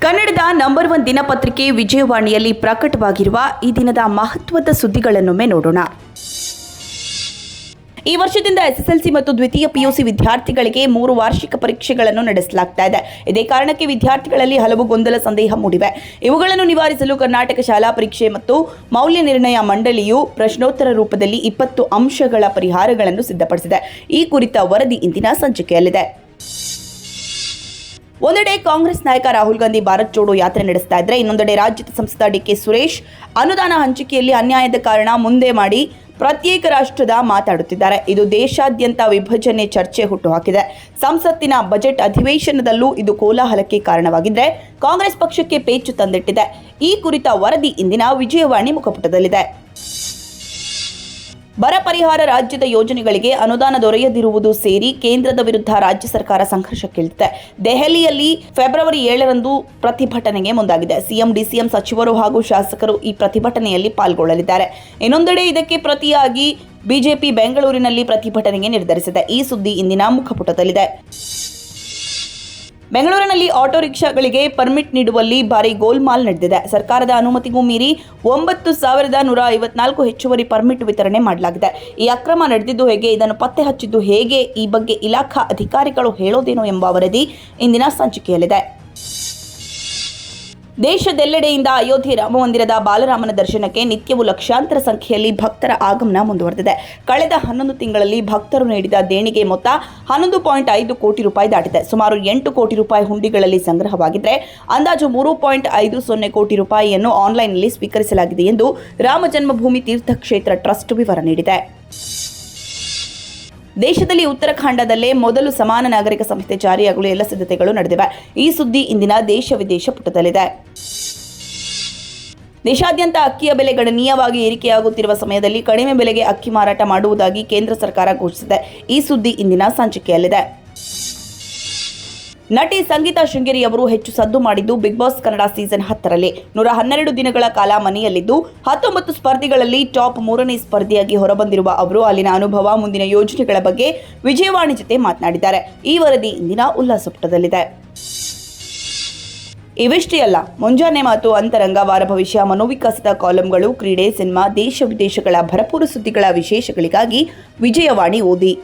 ಕನ್ನಡದ number one ದಿನಪತ್ರಿಕೆ ವಿಜಯವಾಣಿಯಲ್ಲಿ ಪ್ರಕಟವಾಗಿರುವ ಈ ದಿನದ ಮಹತ್ವದ ಸುದ್ದಿಗಳನ್ನೊಮ್ಮೆ ನೋಡೋಣ. ಈ ವರ್ಷದಿಂದ ಎಸ್ಎಸ್ಎಲ್ಸಿ ಮತ್ತು ದ್ವಿತೀಯ ಪಿಯುಸಿ ವಿದ್ಯಾರ್ಥಿಗಳಿಗೆ ಮೂರು ವಾರ್ಷಿಕ ಪರೀಕ್ಷೆಗಳನ್ನು ನಡೆಸಲಾಗ್ತಾ ಇದೆ. ಇದೇ ಕಾರಣಕ್ಕೆ ವಿದ್ಯಾರ್ಥಿಗಳಲ್ಲಿ ಹಲವು ಗೊಂದಲ ಸಂದೇಹ ಮೂಡಿವೆ. ಇವುಗಳನ್ನು ನಿವಾರಿಸಲು ಕರ್ನಾಟಕ ಶಾಲಾ ಪರೀಕ್ಷೆ ಮತ್ತು ಮೌಲ್ಯ ನಿರ್ಣಯ ಮಂಡಳಿಯು ಪ್ರಶ್ನೋತ್ತರ ರೂಪದಲ್ಲಿ ಇಪ್ಪತ್ತು ಅಂಶಗಳ ಪರಿಹಾರಗಳನ್ನು ಸಿದ್ಧಪಡಿಸಿದೆ. ಈ ಕುರಿತ ವರದಿ ಇಂದಿನ ಸಂಚಿಕೆಯಲ್ಲಿದೆ. ಒಂದೆಡೆ ಕಾಂಗ್ರೆಸ್ ನಾಯಕ ರಾಹುಲ್ ಗಾಂಧಿ ಭಾರತ್ ಜೋಡೋ ಯಾತ್ರೆ ನಡೆಸ್ತಾ ಇದ್ರೆ, ಇನ್ನೊಂದೆಡೆ ರಾಜ್ಯದ ಸಂಸದ ಡಿ ಕೆ ಸುರೇಶ್ ಅನುದಾನ ಹಂಚಿಕೆಯಲ್ಲಿ ಅನ್ಯಾಯದ ಕಾರಣ ಮುಂದೆ ಮಾಡಿ ಪ್ರತ್ಯೇಕ ರಾಷ್ಟ್ರದ ಮಾತಾಡುತ್ತಿದ್ದಾರೆ. ಇದು ದೇಶಾದ್ಯಂತ ವಿಭಜನೆ ಚರ್ಚೆ ಹುಟ್ಟುಹಾಕಿದೆ. ಸಂಸತ್ತಿನ ಬಜೆಟ್ ಅಧಿವೇಶನದಲ್ಲೂ ಇದು ಕೋಲಾಹಲಕ್ಕೆ ಕಾರಣವಾಗಿದ್ದರೆ ಕಾಂಗ್ರೆಸ್ ಪಕ್ಷಕ್ಕೆ ಪೇಚು ತಂದಿಟ್ಟಿದೆ. ಈ ಕುರಿತ ವರದಿ ಇಂದಿನ ವಿಜಯವಾಣಿ ಮುಖಪುಟದಲ್ಲಿದೆ. ಬರ ಪರಿಹಾರ ರಾಜ್ಯದ ಯೋಜನೆಗಳಿಗೆ ಅನುದಾನ ದೊರೆಯದಿರುವುದು ಸೇರಿ ಕೇಂದ್ರದ ವಿರುದ್ಧ ರಾಜ್ಯ ಸರ್ಕಾರ ಸಂಘರ್ಷಕ್ಕಿಳಿದಿದೆ. ದೆಹಲಿಯಲ್ಲಿ ಫೆಬ್ರವರಿ ಏಳರಂದು ಪ್ರತಿಭಟನೆಗೆ ಮುಂದಾಗಿದೆ. ಸಿಎಂ, ಡಿಸಿಎಂ ಸಚಿವರು ಹಾಗೂ ಶಾಸಕರು ಈ ಪ್ರತಿಭಟನೆಯಲ್ಲಿ ಪಾಲ್ಗೊಳ್ಳಲಿದ್ದಾರೆ. ಇನ್ನೊಂದೆಡೆ ಇದಕ್ಕೆ ಪ್ರತಿಯಾಗಿ ಬಿಜೆಪಿ ಬೆಂಗಳೂರಿನಲ್ಲಿ ಪ್ರತಿಭಟನೆಗೆ ನಿರ್ಧರಿಸಿದೆ. ಈ ಸುದ್ದಿ ಇಂದಿನ ಮುಖಪುಟದಲ್ಲಿದೆ. ಬೆಂಗಳೂರಿನಲ್ಲಿ ಆಟೋ ರಿಕ್ಷಾಗಳಿಗೆ ಪರ್ಮಿಟ್ ನೀಡುವಲ್ಲಿ ಭಾರಿ ಗೋಲ್ಮಾಲ್ ನಡೆದಿದೆ. ಸರ್ಕಾರದ ಅನುಮತಿಗೂ ಮೀರಿ ಒಂಬತ್ತು ಸಾವಿರದ ನೂರ ಐವತ್ನಾಲ್ಕು ಹೆಚ್ಚುವರಿ ಪರ್ಮಿಟ್ ವಿತರಣೆ ಮಾಡಲಾಗಿದೆ. ಈ ಅಕ್ರಮ ನಡೆದಿದ್ದು ಹೇಗೆ, ಇದನ್ನು ಪತ್ತೆ ಹಚ್ಚಿದ್ದು ಹೇಗೆ, ಈ ಬಗ್ಗೆ ಇಲಾಖಾ ಅಧಿಕಾರಿಗಳು ಹೇಳೋದೇನೋ ಎಂಬ ವರದಿ ಇಂದಿನ ಸಂಚಿಕೆಯಲ್ಲಿದೆ. ದೇಶದೆಲ್ಲೆಡೆಯಿಂದ ಅಯೋಧ್ಯೆ ರಾಮಮಂದಿರದ ಬಾಲರಾಮನ ದರ್ಶನಕ್ಕೆ ನಿತ್ಯವೂ ಲಕ್ಷಾಂತರ ಸಂಖ್ಯೆಯಲ್ಲಿ ಭಕ್ತರ ಆಗಮನ ಮುಂದುವರೆದಿದೆ. ಕಳೆದ ಹನ್ನೊಂದು ತಿಂಗಳಲ್ಲಿ ಭಕ್ತರು ನೀಡಿದ ದೇಣಿಗೆ ಮೊತ್ತ ಹನ್ನೊಂದು ಪಾಯಿಂಟ್ ಐದು ಕೋಟಿ ರೂಪಾಯಿ ದಾಟಿದೆ. ಸುಮಾರು ಎಂಟು ಕೋಟಿ ರೂಪಾಯಿ ಹುಂಡಿಗಳಲ್ಲಿ ಸಂಗ್ರಹವಾಗಿದ್ದರೆ ಅಂದಾಜು ಮೂರು ಪಾಯಿಂಟ್ ಐದು ಸೊನ್ನೆ ಕೋಟಿ ರೂಪಾಯಿಯನ್ನು ಆನ್ಲೈನ್ನಲ್ಲಿ ಸ್ವೀಕರಿಸಲಾಗಿದೆ ಎಂದು ರಾಮ ಜನ್ಮಭೂಮಿ ತೀರ್ಥಕ್ಷೇತ್ರ ಟ್ರಸ್ಟ್ ವಿವರ ನೀಡಿದೆ. ದೇಶದಲ್ಲಿ ಉತ್ತರಾಖಂಡದಲ್ಲೇ ಮೊದಲು ಸಮಾನ ನಾಗರಿಕ ಸಂಹಿತೆ ಜಾರಿಯಾಗಲು ಎಲ್ಲ ಸಿದ್ಧತೆಗಳು ನಡೆದಿವೆ. ಈ ಸುದ್ದಿ ಇಂದಿನ ದೇಶ ವಿದೇಶ ಪುಟದಲ್ಲಿದೆ. ದೇಶಾದ್ಯಂತ ಅಕ್ಕಿಯ ಬೆಲೆ ಗಣನೀಯವಾಗಿ ಏರಿಕೆಯಾಗುತ್ತಿರುವ ಸಮಯದಲ್ಲಿ ಕಡಿಮೆ ಬೆಲೆಗೆ ಅಕ್ಕಿ ಮಾರಾಟ ಮಾಡುವುದಾಗಿ ಕೇಂದ್ರ ಸರ್ಕಾರ ಘೋಷಿಸಿದೆ. ಈ ಸುದ್ದಿ ಇಂದಿನ ಸಂಚಿಕೆಯಲ್ಲಿದೆ. ನಟಿ ಸಂಗೀತಾ ಶೃಂಗೇರಿ ಅವರು ಹೆಚ್ಚು ಸದ್ದು ಮಾಡಿದ್ದು ಬಿಗ್ ಬಾಸ್ ಕನ್ನಡ ಸೀಸನ್ ಹತ್ತರಲ್ಲಿ. ನೂರ ಹನ್ನೆರಡು ದಿನಗಳ ಕಾಲ ಮನೆಯಲ್ಲಿದ್ದು, ಹತ್ತೊಂಬತ್ತು ಸ್ಪರ್ಧಿಗಳಲ್ಲಿ ಟಾಪ್ ಮೂರನೇ ಸ್ಪರ್ಧಿಯಾಗಿ ಹೊರಬಂದಿರುವ ಅವರು ಅಲ್ಲಿನ ಅನುಭವ, ಮುಂದಿನ ಯೋಜನೆಗಳ ಬಗ್ಗೆ ವಿಜಯವಾಣಿ ಜೊತೆ ಮಾತನಾಡಿದ್ದಾರೆ. ಈ ವರದಿ ಇಂದಿನ ಉಲ್ಲಾಸಪುಟದಲ್ಲಿದೆ. ಇವಿಷ್ಟೇ ಅಲ್ಲ, ಮುಂಜಾನೆ ಮಾತು ಅಂತರಂಗ ವಾರ ಭವಿಷ್ಯ, ಮನೋವಿಕಾಸದ ಕಾಲಂಗಳು, ಕ್ರೀಡೆ, ಸಿನಿಮಾ, ದೇಶ ವಿದೇಶಗಳ ಭರಪೂರ ಸುದ್ದಿಗಳ ವಿಶೇಷಗಳಿಗಾಗಿ ವಿಜಯವಾಣಿ ಓದಿ.